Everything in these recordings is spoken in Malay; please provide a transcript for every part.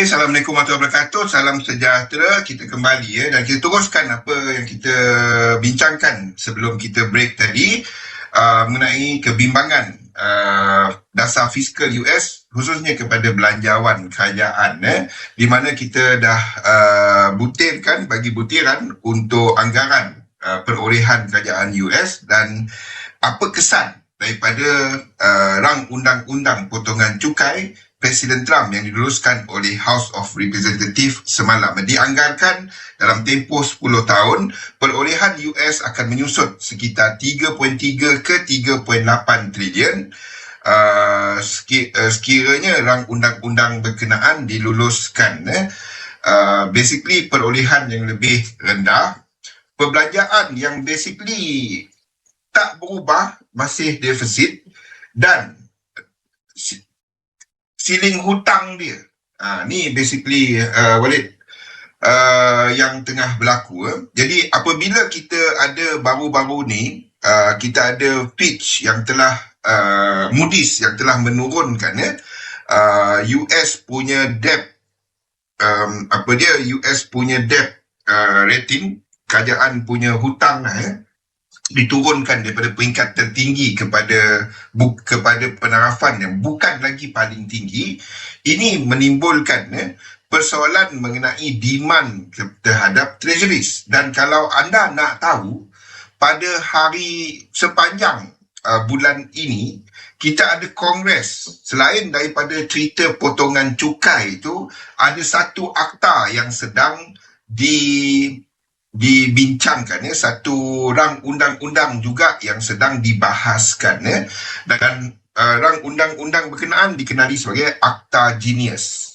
Okay, Assalamualaikum warahmatullahi wabarakatuh. Salam sejahtera. Kita kembali ya dan kita teruskan apa yang kita bincangkan sebelum kita break tadi uh, mengenai kebimbangan uh, dasar fiskal US khususnya kepada belanjawan kerajaan eh, di mana kita dah uh, butirkan bagi butiran untuk anggaran uh, perolehan kerajaan US dan apa kesan daripada uh, rang undang-undang potongan cukai Presiden Trump yang diluluskan oleh House of Representative semalam dianggarkan dalam tempoh 10 tahun. Perolehan US akan menyusut sekitar 3.3 ke 3.8 trilion. Uh, sekiranya rang undang-undang berkenaan diluluskan eh. uh, basically perolehan yang lebih rendah. Perbelanjaan yang basically tak berubah masih defisit. Dan ceiling hutang dia. Ha, ni basically uh, Walid uh, yang tengah berlaku. Eh. Jadi apabila kita ada baru-baru ni, uh, kita ada Fitch yang telah, uh, Moody's yang telah menurunkan ya, uh, US punya debt, um, apa dia, US punya debt uh, rating, kerajaan punya hutang lah ya, diturunkan daripada peringkat tertinggi kepada bu, kepada penarafan yang bukan lagi paling tinggi ini menimbulkan eh, persoalan mengenai demand terhadap treasuries. Dan kalau anda nak tahu pada hari sepanjang uh, bulan ini kita ada kongres. Selain daripada cerita potongan cukai itu ada satu akta yang sedang di dibincangkan ya satu rang undang-undang juga yang sedang dibahaskan ya dan uh, rang undang-undang berkenaan dikenali sebagai Akta Genius.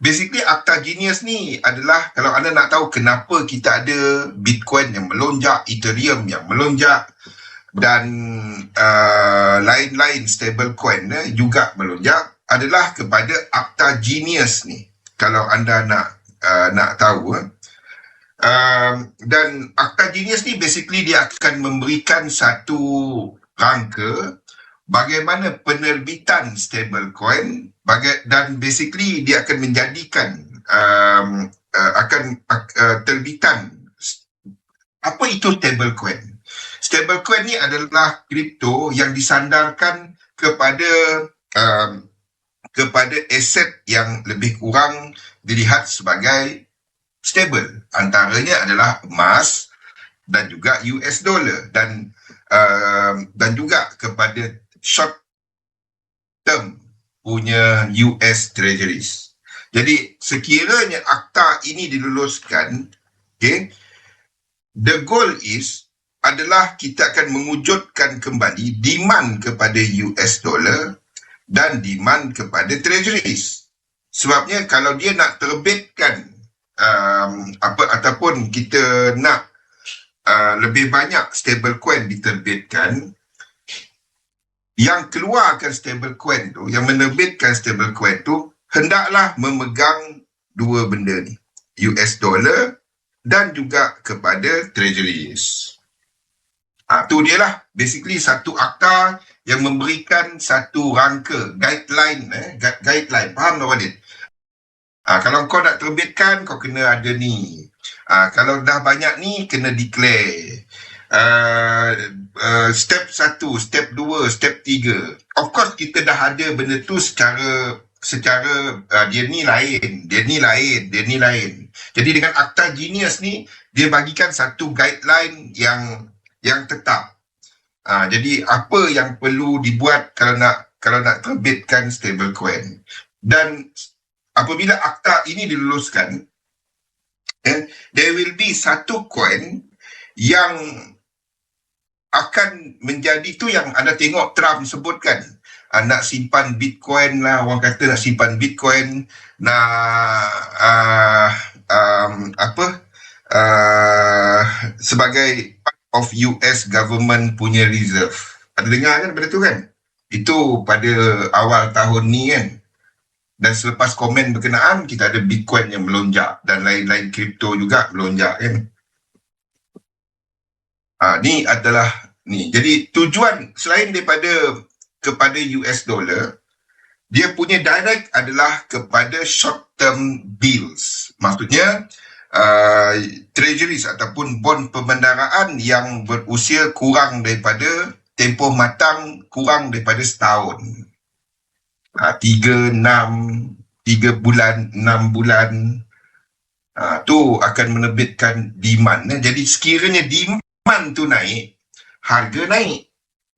Basically Akta Genius ni adalah kalau anda nak tahu kenapa kita ada Bitcoin yang melonjak, Ethereum yang melonjak dan uh, lain-lain stablecoin eh, juga melonjak adalah kepada Akta Genius ni. Kalau anda nak uh, nak tahu eh. Um, dan Akta Genius ni basically dia akan memberikan satu rangka bagaimana penerbitan stablecoin baga- dan basically dia akan menjadikan um, uh, akan uh, terbitan apa itu stablecoin stablecoin ni adalah kripto yang disandarkan kepada um, kepada aset yang lebih kurang dilihat sebagai stable antaranya adalah emas dan juga US dollar dan uh, dan juga kepada short term punya US treasuries. Jadi sekiranya akta ini diluluskan, okay, the goal is adalah kita akan mewujudkan kembali demand kepada US dollar dan demand kepada treasuries. Sebabnya kalau dia nak terbitkan um, apa ataupun kita nak uh, lebih banyak stable coin diterbitkan yang keluarkan stable coin tu yang menerbitkan stable coin tu hendaklah memegang dua benda ni US dollar dan juga kepada treasuries ha, tu dia lah basically satu akta yang memberikan satu rangka guideline eh guideline. Faham tak Walid Ha, kalau kau nak terbitkan, kau kena ada ni. Ha, kalau dah banyak ni, kena declare. Uh, uh, step satu, step dua, step tiga. Of course, kita dah ada benda tu secara secara uh, dia ni lain, dia ni lain, dia ni lain. Jadi dengan akta genius ni, dia bagikan satu guideline yang yang tetap. Uh, jadi apa yang perlu dibuat kalau nak kalau nak terbitkan stablecoin. Dan apabila akta ini diluluskan, eh, there will be satu coin yang akan menjadi tu yang anda tengok Trump sebutkan. Uh, nak simpan Bitcoin lah orang kata nak simpan Bitcoin nak uh, um, apa uh, sebagai part of US government punya reserve. Ada dengar kan benda tu kan? Itu pada awal tahun ni kan dan selepas komen berkenaan kita ada bitcoin yang melonjak dan lain-lain kripto juga melonjak kan ha, ni adalah ni jadi tujuan selain daripada kepada US dollar dia punya direct adalah kepada short term bills. Maksudnya uh, treasuries ataupun bond pembendaraan yang berusia kurang daripada tempoh matang kurang daripada setahun. Uh, tiga, enam, tiga bulan, enam bulan, uh, tu akan menerbitkan demand. Jadi sekiranya demand tu naik, harga naik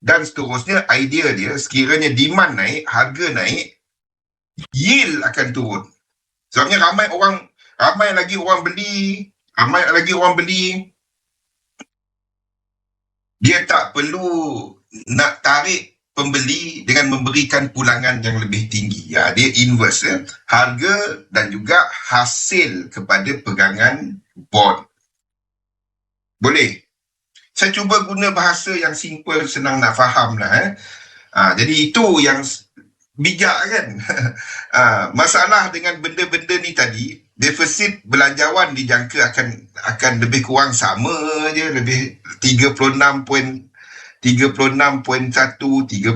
dan seterusnya idea dia sekiranya demand naik, harga naik, yield akan turun. Sebabnya ramai orang, ramai lagi orang beli, ramai lagi orang beli, dia tak perlu nak tarik pembeli dengan memberikan pulangan yang lebih tinggi. Ya, dia inverse. Ya. Harga dan juga hasil kepada pegangan bond. Boleh? saya cuba guna bahasa yang simple senang nak faham lah eh. Ha, jadi itu yang bijak kan. ha, masalah dengan benda-benda ni tadi, defisit belanjawan dijangka akan akan lebih kurang sama je, lebih 36 point 36.1, 36.2,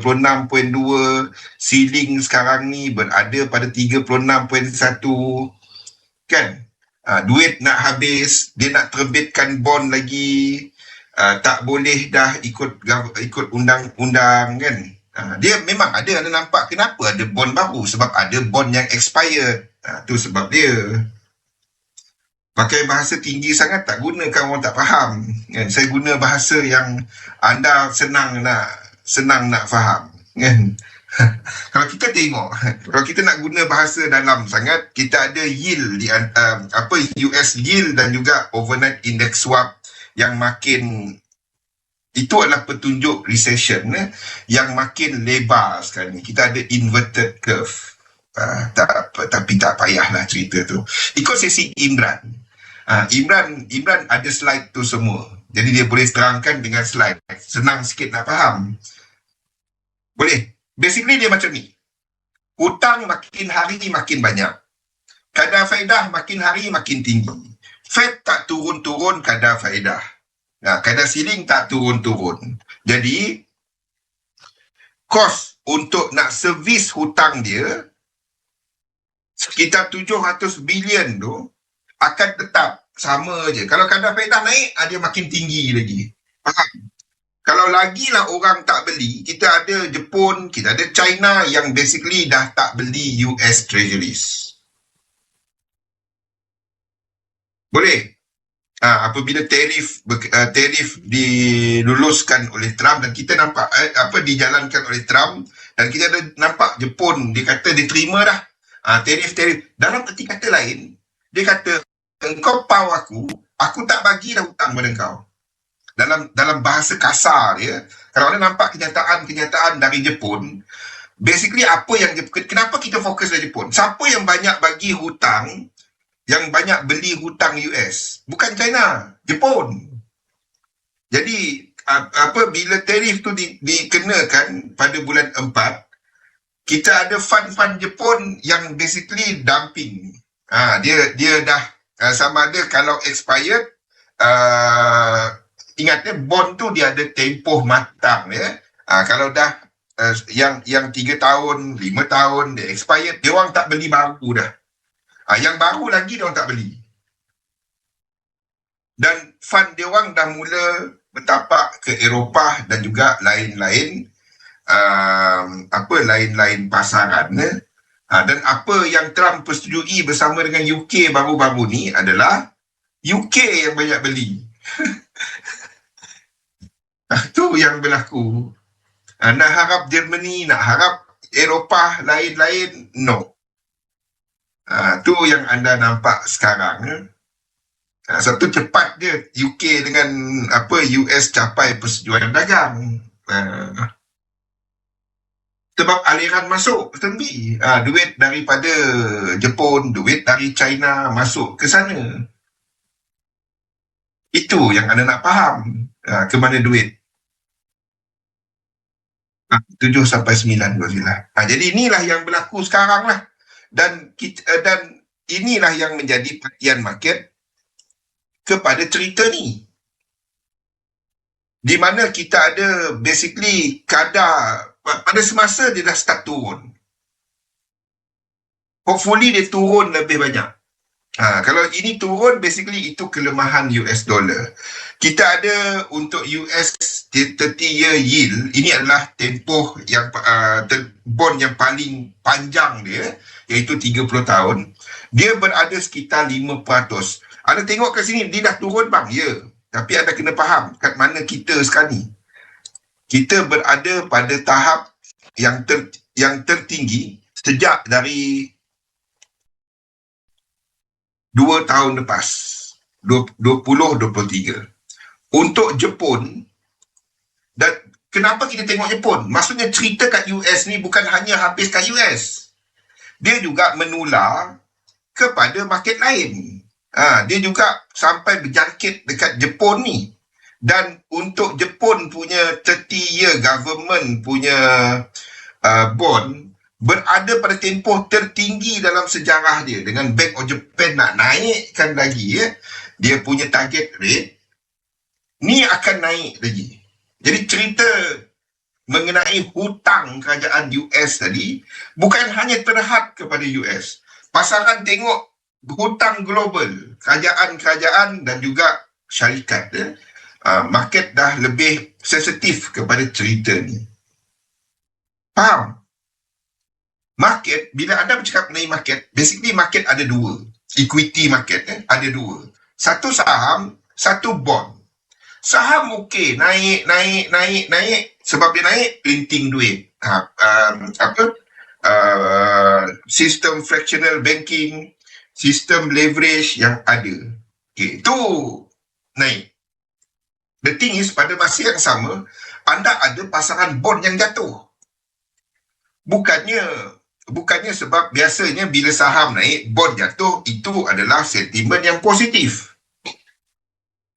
ceiling sekarang ni berada pada 36.1, kan? Ha, duit nak habis, dia nak terbitkan bond lagi, uh, tak boleh dah ikut ikut undang-undang kan. Uh, dia memang ada anda nampak kenapa ada bond baru sebab ada bond yang expired. Uh, tu sebab dia. Pakai bahasa tinggi sangat tak guna kan orang tak faham. Kan? Saya guna bahasa yang anda senang nak senang nak faham. Kan? kalau kita tengok, kalau kita nak guna bahasa dalam sangat, kita ada yield di um, apa US yield dan juga overnight index swap yang makin itu adalah petunjuk recession eh, yang makin lebar sekarang ni. Kita ada inverted curve. Uh, tak, tapi tak payahlah cerita tu. Ikut sesi Imran. Uh, Imran Imran ada slide tu semua. Jadi dia boleh terangkan dengan slide. Senang sikit nak faham. Boleh. Basically dia macam ni. Hutang makin hari makin banyak. Kadar faedah makin hari makin tinggi. Fed tak turun-turun kadar faedah. Nah, kadar siling tak turun-turun. Jadi, kos untuk nak servis hutang dia sekitar 700 bilion tu akan tetap sama je. Kalau kadar faedah naik, ah, dia makin tinggi lagi. Faham? Kalau lagi lah orang tak beli, kita ada Jepun, kita ada China yang basically dah tak beli US Treasuries. Boleh? Uh, apabila tarif uh, tarif diluluskan oleh Trump dan kita nampak uh, apa dijalankan oleh Trump dan kita ada nampak Jepun dia kata diterima dah uh, tarif tarif dalam erti kata lain dia kata engkau pau aku aku tak bagi dah hutang pada engkau. Dalam dalam bahasa kasar dia kalau anda nampak kenyataan-kenyataan dari Jepun basically apa yang kenapa kita fokus dari Jepun? Siapa yang banyak bagi hutang yang banyak beli hutang US bukan China Jepun. Jadi apa bila tarif tu di, dikenakan pada bulan 4 kita ada fund-fund Jepun yang basically dumping. Ha, dia dia dah uh, sama ada kalau expired uh, ingatnya bond tu dia ada tempoh matang ya ha, kalau dah uh, yang yang 3 tahun 5 tahun dia expired dia orang tak beli baru dah Ha, yang baru lagi dia orang tak beli. Dan fund dia orang dah mula bertapak ke Eropah dan juga lain-lain um, apa lain-lain pasaran eh? Ha, dan apa yang Trump persetujui bersama dengan UK baru-baru ni adalah UK yang banyak beli. Itu ha, yang berlaku. Ha, nak harap Germany, nak harap Eropah lain-lain, no. Ha, tu yang anda nampak sekarang. Ha, sebab tu cepat dia UK dengan apa US capai persetujuan dagang. Ha, sebab aliran masuk tinggi. Ha, duit daripada Jepun, duit dari China masuk ke sana. Itu yang anda nak faham. Ha, ke mana duit. Ha, 7 sampai 9 Ha, jadi inilah yang berlaku sekarang lah dan kita, uh, dan inilah yang menjadi perhatian market kepada cerita ni di mana kita ada basically kadar pada semasa dia dah start turun hopefully dia turun lebih banyak. Ha, kalau ini turun, basically itu kelemahan US dollar. Kita ada untuk US 30 year yield, ini adalah tempoh yang uh, bond yang paling panjang dia, iaitu 30 tahun. Dia berada sekitar 5%. Anda tengok ke sini, dia dah turun bang? Ya. Tapi anda kena faham kat mana kita sekarang ni. Kita berada pada tahap yang ter, yang tertinggi sejak dari dua tahun lepas 2023 untuk Jepun dan kenapa kita tengok Jepun? Maksudnya cerita kat US ni bukan hanya habis kat US dia juga menular kepada market lain. Ha, dia juga sampai berjangkit dekat Jepun ni dan untuk Jepun punya 30 year government punya uh, bond berada pada tempoh tertinggi dalam sejarah dia. Dengan Bank of Japan nak naikkan lagi ya dia punya target rate ni akan naik lagi. Jadi cerita mengenai hutang kerajaan US tadi bukan hanya terhad kepada US pasaran tengok hutang global kerajaan-kerajaan dan juga syarikat ya, uh, market dah lebih sensitif kepada cerita ni. Faham? Market bila anda bercakap mengenai market basically market ada dua. Equity market eh ada dua. Satu saham satu bond. Saham okey naik naik naik naik. Sebab dia naik printing duit. Ha, um, apa? Uh, sistem fractional banking sistem leverage yang ada. Okey itu naik the thing is pada masa yang sama anda ada pasaran bond yang jatuh bukannya bukannya sebab biasanya bila saham naik, bond jatuh, itu adalah sentimen yang positif.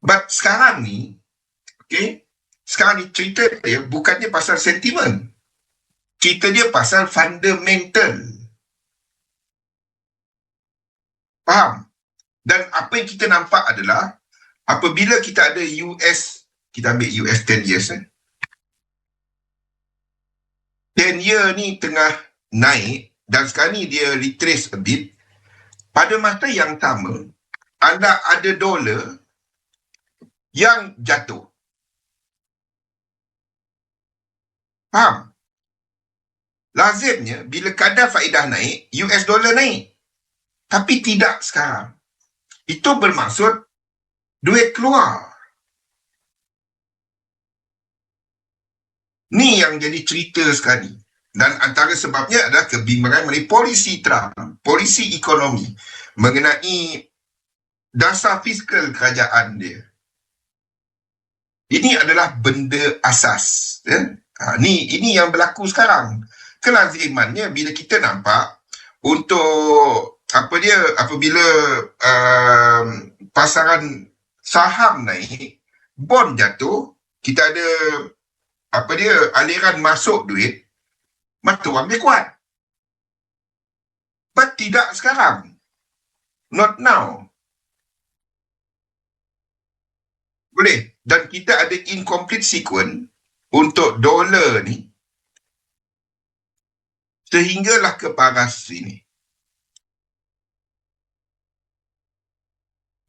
But sekarang ni, okay, sekarang ni cerita dia bukannya pasal sentimen. Cerita dia pasal fundamental. Faham? Dan apa yang kita nampak adalah apabila kita ada US, kita ambil US 10 years. Eh? 10 year ni tengah naik dan sekarang ni dia retrace a bit. Pada masa yang sama anda ada dolar yang jatuh. Faham? Lazimnya bila kadar faedah naik US dollar naik. Tapi tidak sekarang. Itu bermaksud duit keluar ni yang jadi cerita sekarang ni dan antara sebabnya adalah kebimbangan mengenai polisi Trump, polisi ekonomi mengenai dasar fiskal kerajaan dia. Ini adalah benda asas. Ya? Ha, ni, ini yang berlaku sekarang. Kelazimannya bila kita nampak untuk apa dia apabila um, pasaran saham naik, bond jatuh, kita ada apa dia aliran masuk duit maka orang dia kuat. But tidak sekarang. Not now. Boleh. Dan kita ada incomplete sequence untuk dolar ni sehinggalah ke paras ini.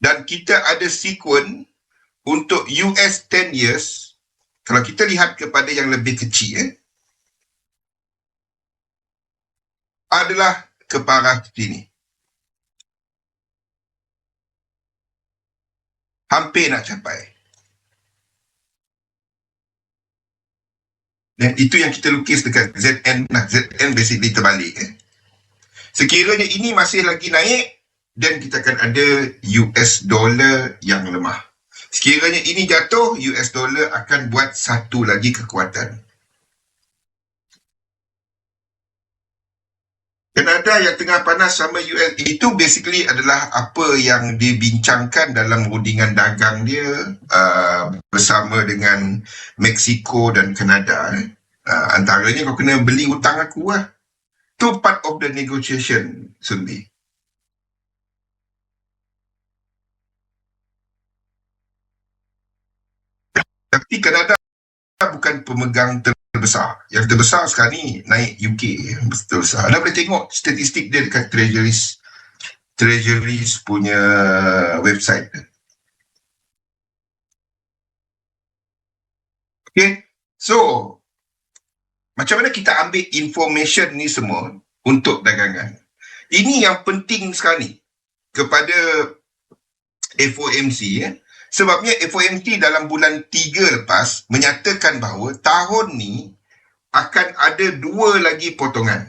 Dan kita ada sequence untuk US 10 years kalau kita lihat kepada yang lebih kecil eh, adalah ke paras sini. Hampir nak capai. Dan itu yang kita lukis dekat ZN. Nah, ZN basically terbalik. Eh. Sekiranya ini masih lagi naik, dan kita akan ada US dollar yang lemah. Sekiranya ini jatuh, US dollar akan buat satu lagi kekuatan. Kanada yang tengah panas sama US itu basically adalah apa yang dibincangkan dalam rundingan dagang dia uh, bersama dengan Mexico dan Kanada. Uh, antaranya kau kena beli hutang aku lah. Itu part of the negotiation sendiri. Tapi Kanada bukan pemegang ter terbesar. Yang terbesar sekarang ni naik UK. Betul besar. Anda boleh tengok statistik dia dekat Treasuries Treasuries punya website. Okay. So, macam mana kita ambil information ni semua untuk dagangan? Ini yang penting sekali kepada FOMC ya. Sebabnya FOMC dalam bulan 3 lepas menyatakan bahawa tahun ni akan ada dua lagi potongan.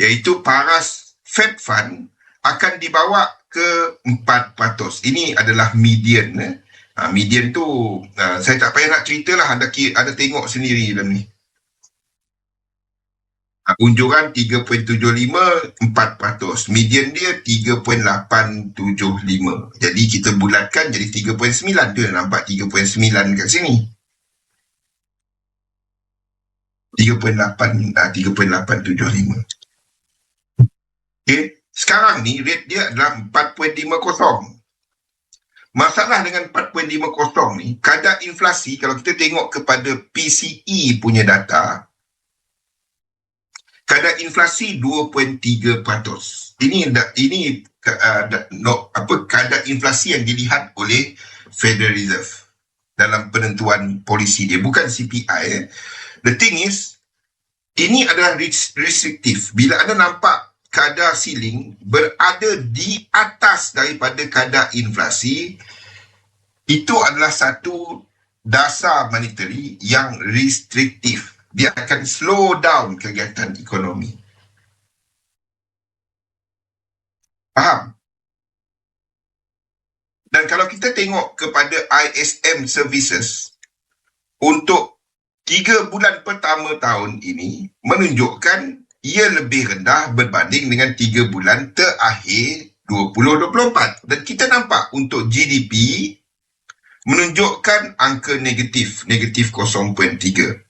Iaitu paras Fed Fund akan dibawa ke 4%. Ini adalah median. Eh. Ha, median tu, uh, saya tak payah nak cerita lah. Anda, anda tengok sendiri dalam ni. Unjuran 3.75, 4%. Median dia 3.875. Jadi kita bulatkan jadi 3.9. Dia nampak 3.9 kat sini. 3.8, uh, 3.875. Okay. Sekarang ni rate dia adalah 4.50. Masalah dengan 4.50 ni, kadar inflasi kalau kita tengok kepada PCE punya data, kadar inflasi 2.3%. Ini ini uh, no, apa kadar inflasi yang dilihat oleh Federal Reserve dalam penentuan polisi dia bukan CPI. Eh. The thing is ini adalah restriktif. Bila anda nampak kadar ceiling berada di atas daripada kadar inflasi itu adalah satu dasar monetary yang restriktif dia akan slow down kegiatan ekonomi faham dan kalau kita tengok kepada ISM services untuk tiga bulan pertama tahun ini menunjukkan ia lebih rendah berbanding dengan 3 bulan terakhir 2024. Dan kita nampak untuk GDP menunjukkan angka negatif, negatif 0.3.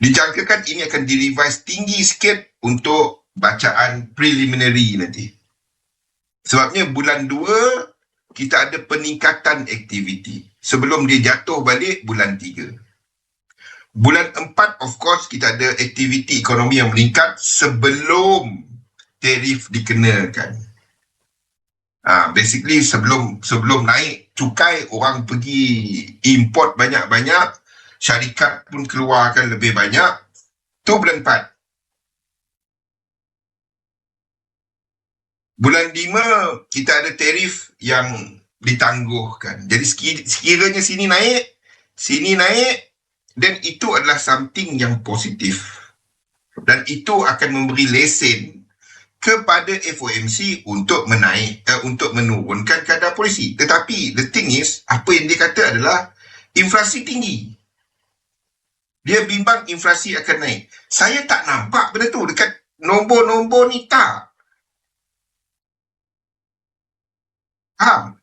Dijangkakan ini akan direvise tinggi sikit untuk bacaan preliminary nanti. Sebabnya bulan 2 kita ada peningkatan aktiviti sebelum dia jatuh balik bulan 3. Bulan empat, of course, kita ada aktiviti ekonomi yang meningkat sebelum tarif dikenakan. Ha, basically, sebelum sebelum naik cukai, orang pergi import banyak-banyak, syarikat pun keluarkan lebih banyak. Tu bulan empat. Bulan lima, kita ada tarif yang ditangguhkan. Jadi sekiranya sini naik, sini naik, dan itu adalah something yang positif dan itu akan memberi lesen kepada FOMC untuk menaik uh, untuk menurunkan kadar polisi tetapi the thing is apa yang dia kata adalah inflasi tinggi dia bimbang inflasi akan naik. Saya tak nampak benda tu. Dekat nombor-nombor ni tak. Faham?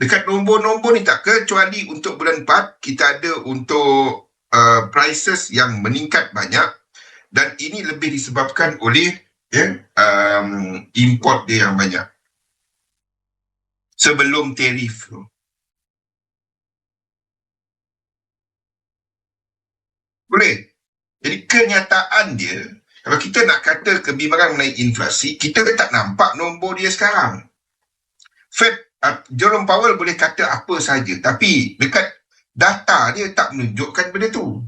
Dekat nombor-nombor ni tak. Kecuali untuk bulan 4 kita ada untuk Uh, prices yang meningkat banyak. Dan ini lebih disebabkan oleh ya, um, import dia yang banyak. Sebelum tarif tu. Boleh? Jadi kenyataan dia, kalau kita nak kata kebimbangan mengenai inflasi, kita tak nampak nombor dia sekarang. Fed, uh, Jerome Powell boleh kata apa saja, tapi dekat data dia tak menunjukkan benda tu.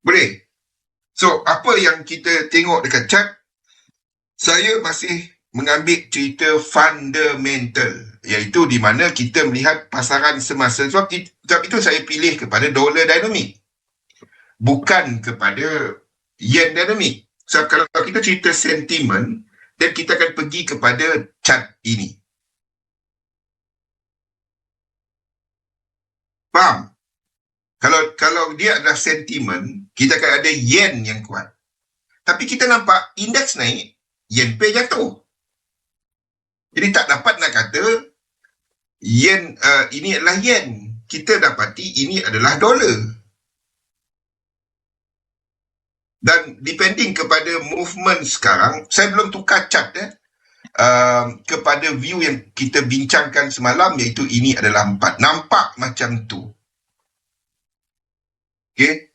Boleh? So, apa yang kita tengok dekat chart, saya masih mengambil cerita fundamental, iaitu di mana kita melihat pasaran semasa. Sebab, sebab itu saya pilih kepada dollar dynamic. Bukan kepada yen dynamic. Sebab kalau kita cerita sentiment, dan kita akan pergi kepada chart ini. Faham? Kalau kalau dia adalah sentimen, kita akan ada yen yang kuat. Tapi kita nampak indeks naik, yen pay jatuh. Jadi tak dapat nak kata yen uh, ini adalah yen. Kita dapati ini adalah dolar. Dan depending kepada movement sekarang, saya belum tukar chart eh, uh, kepada view yang kita bincangkan semalam iaitu ini adalah empat. Nampak macam tu. Okay.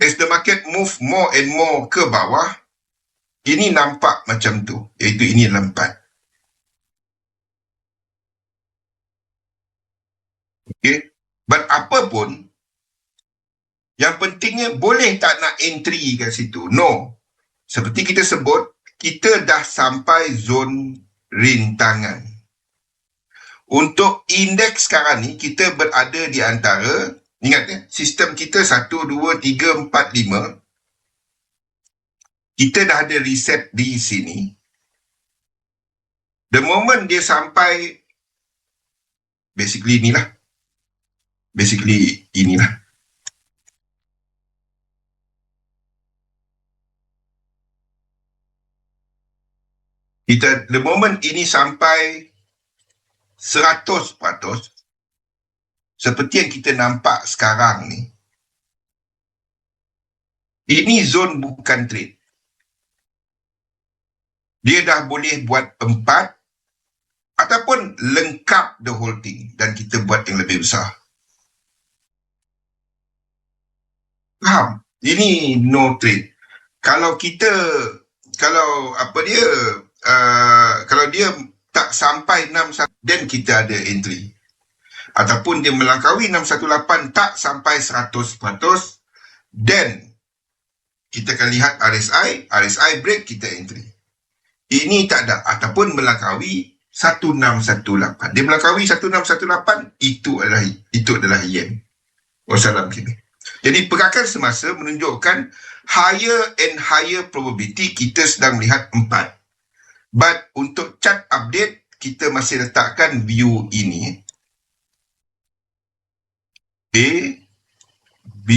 As the market move more and more ke bawah, ini nampak macam tu. Iaitu ini adalah empat. Okay. But apa pun, yang pentingnya boleh tak nak entry kat situ? No. Seperti kita sebut, kita dah sampai zon rintangan. Untuk indeks sekarang ni, kita berada di antara Ingat ya, sistem kita 1, 2, 3, 4, 5. Kita dah ada reset di sini. The moment dia sampai, basically inilah. Basically inilah. Kita, the moment ini sampai 100%, seperti yang kita nampak sekarang ni, ini zon bukan trade. Dia dah boleh buat empat ataupun lengkap the whole thing dan kita buat yang lebih besar. Faham? Ini no trade. Kalau kita, kalau apa dia, uh, kalau dia tak sampai 6 dan kita ada entry ataupun dia melangkaui 618 tak sampai 100% then kita akan lihat RSI, RSI break kita entry. Ini tak ada ataupun melangkaui 1618. Dia melangkaui 1618 itu adalah itu adalah yen. Wassalamualaikum. Jadi pergerakan semasa menunjukkan higher and higher probability kita sedang melihat empat. But untuk chart update kita masih letakkan view ini A, B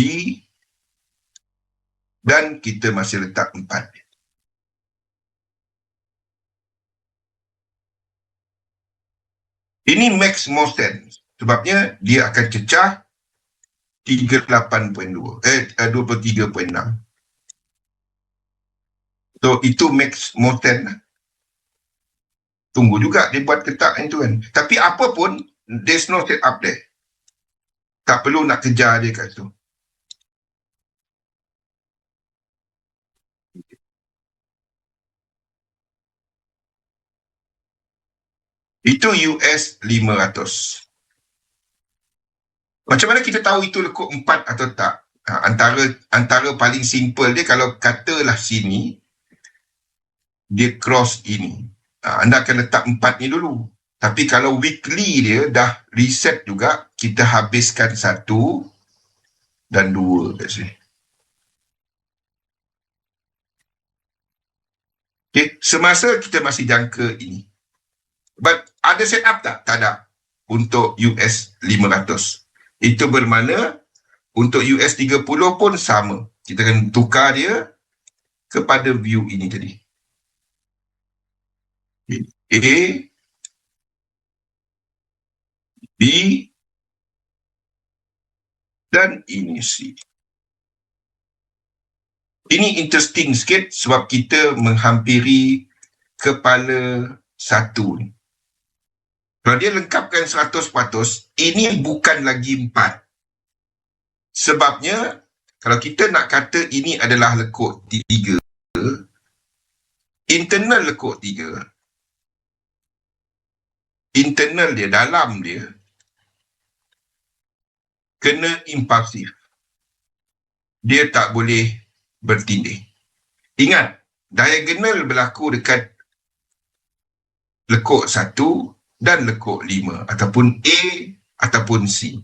dan kita masih letak 4. Ini max Mosten sebabnya dia akan cecah 38.2 eh 23.6. So itu max Mosten. Tunggu juga dia buat ketak itu kan. Tapi apa pun there's no set up there. Tak perlu nak kejar dia kat situ. Itu US 500. Macam mana kita tahu itu lekuk 4 atau tak? Ha, antara antara paling simple dia kalau katalah sini dia cross ini. Ha, anda akan letak 4 ni dulu. Tapi kalau weekly dia dah reset juga, kita habiskan satu dan dua kat sini. Okay. Semasa kita masih jangka ini. But ada set up tak? Tak ada. Untuk US 500. Itu bermakna untuk US 30 pun sama. Kita akan tukar dia kepada view ini tadi. A B dan ini C. Ini interesting sikit sebab kita menghampiri kepala satu ni. Kalau dia lengkapkan 100%, ini bukan lagi empat. Sebabnya, kalau kita nak kata ini adalah lekuk tiga, internal lekuk tiga, internal dia, dalam dia, kena impulsif. Dia tak boleh bertindih. Ingat, diagonal berlaku dekat lekuk satu dan lekuk lima ataupun A ataupun C.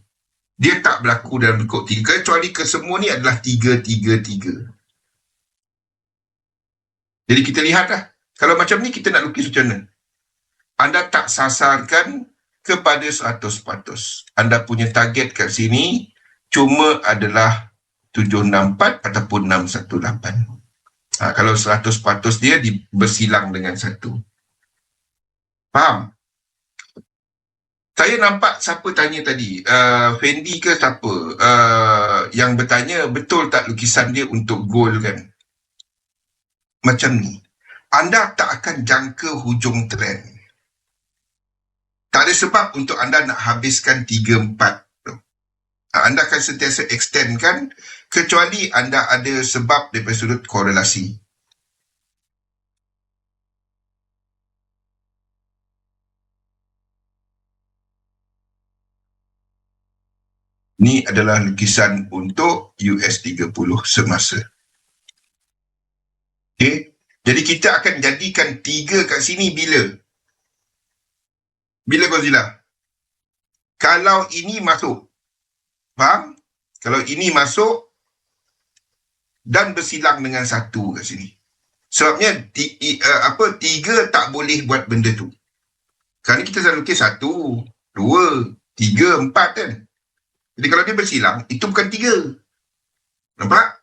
Dia tak berlaku dalam lekuk tiga kecuali kesemua ni adalah tiga, tiga, tiga. Jadi kita lihatlah. Kalau macam ni kita nak lukis macam mana? Anda tak sasarkan kepada 100%. Anda punya target kat sini cuma adalah 764 ataupun 618. Ha, kalau 100% dia di, bersilang dengan satu. Faham? Saya nampak siapa tanya tadi, uh, Fendi ke siapa uh, yang bertanya betul tak lukisan dia untuk gold kan? Macam ni. Anda tak akan jangka hujung trend. Tak ada sebab untuk anda nak habiskan 3-4 tu. Ah, anda akan sentiasa extendkan kecuali anda ada sebab daripada sudut korelasi. Ini adalah lukisan untuk US 30 semasa. Okay. Jadi kita akan jadikan tiga kat sini bila? Bila Godzilla? Kalau ini masuk. Faham? Kalau ini masuk dan bersilang dengan satu kat sini. Sebabnya ti, uh, apa tiga tak boleh buat benda tu. Kerana kita selalu lukis satu, dua, tiga, empat kan. Jadi kalau dia bersilang, itu bukan tiga. Nampak?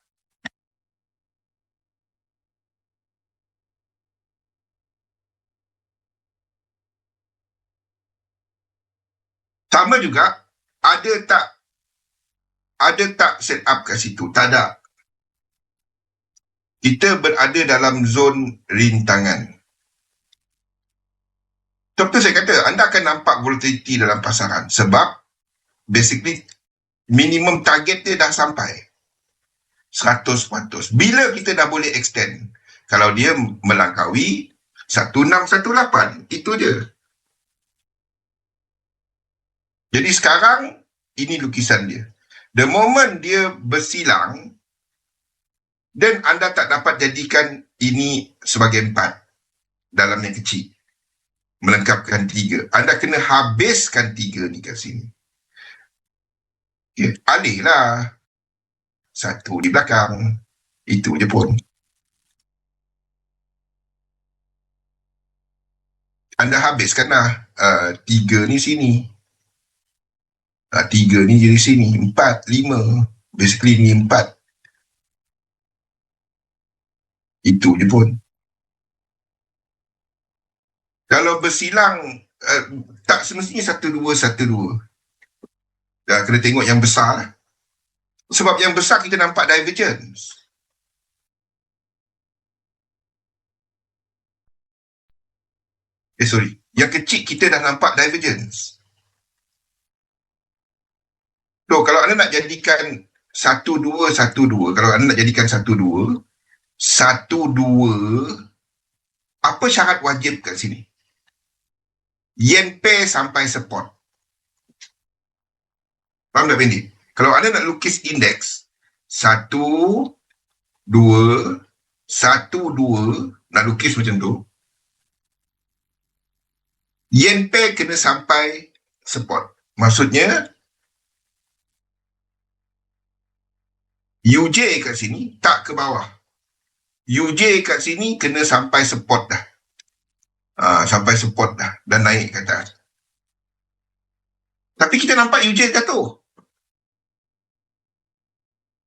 Sama juga, ada tak ada tak set up kat situ? Tak ada. Kita berada dalam zon rintangan. Betul saya kata, anda akan nampak volatility dalam pasaran sebab basically minimum target dia dah sampai 100%. Bila kita dah boleh extend? Kalau dia melangkaui 1618, itu je. Jadi sekarang, ini lukisan dia. The moment dia bersilang, dan anda tak dapat jadikan ini sebagai empat dalam yang kecil. Melengkapkan tiga. Anda kena habiskan tiga ni kat sini. Okay. Alihlah. Satu di belakang. Itu je pun. Anda habiskanlah uh, tiga ni sini. Uh, tiga ni jadi sini. Empat, lima. Basically ni empat. Itu je pun. Kalau bersilang, uh, tak semestinya satu dua, satu dua. Kena tengok yang besar lah. Sebab yang besar kita nampak divergence. Eh sorry. Yang kecil kita dah nampak divergence. So kalau anda nak jadikan satu dua satu dua, kalau anda nak jadikan satu dua, satu dua, apa syarat wajib kat sini? Yen pair sampai support. Faham tak pendek? Kalau anda nak lukis indeks, satu, dua, satu, dua, nak lukis macam tu, yen pair kena sampai support. Maksudnya, UJ kat sini tak ke bawah. UJ kat sini kena sampai support dah. Uh, sampai support dah dan naik ke atas. Tapi kita nampak UJ jatuh.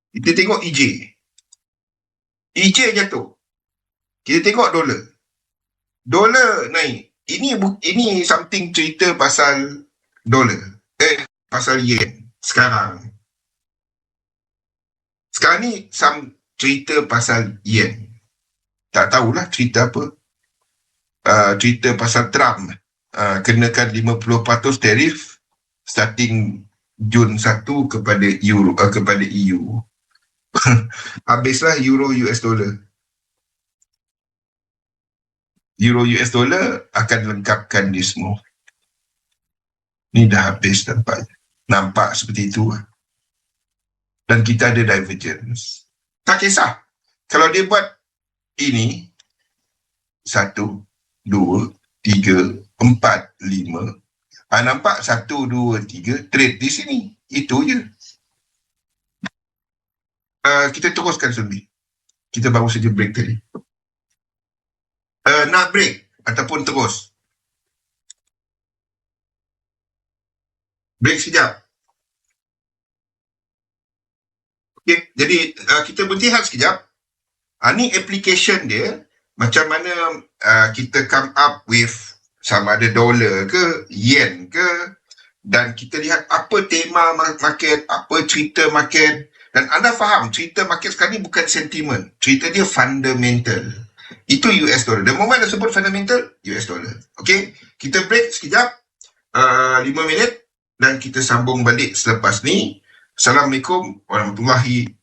Kita tengok EJ. EJ jatuh. Kita tengok dolar. Dolar naik. Ini ini something cerita pasal dolar. Eh, pasal yen. Sekarang. Sekarang ni some cerita pasal yen. Tak tahulah cerita apa. Uh, cerita pasal Trump. Uh, kenakan 50% tarif starting Jun 1 kepada Euro, uh, kepada EU. habislah euro US dollar. Euro US dollar akan lengkapkan ni semua. Ni dah habis nampak. Nampak seperti itu. Dan kita ada divergence. Tak kisah. Kalau dia buat ini, satu, dua, tiga, empat, lima. Ha, nampak satu, dua, tiga, trade di sini. Itu je. Uh, kita teruskan Sunbi. Kita baru saja break tadi. Uh, nak break ataupun terus? Break sekejap. Okay, jadi uh, kita berhenti sekejap. Uh, ni application dia, macam mana uh, kita come up with sama ada dolar ke, yen ke, dan kita lihat apa tema market, apa cerita market, dan anda faham, cerita market sekarang ni bukan sentimen. Cerita dia fundamental. Itu US dollar. The moment anda sebut fundamental, US dollar. Okay? Kita break sekejap. Uh, lima minit. Dan kita sambung balik selepas ni. Assalamualaikum warahmatullahi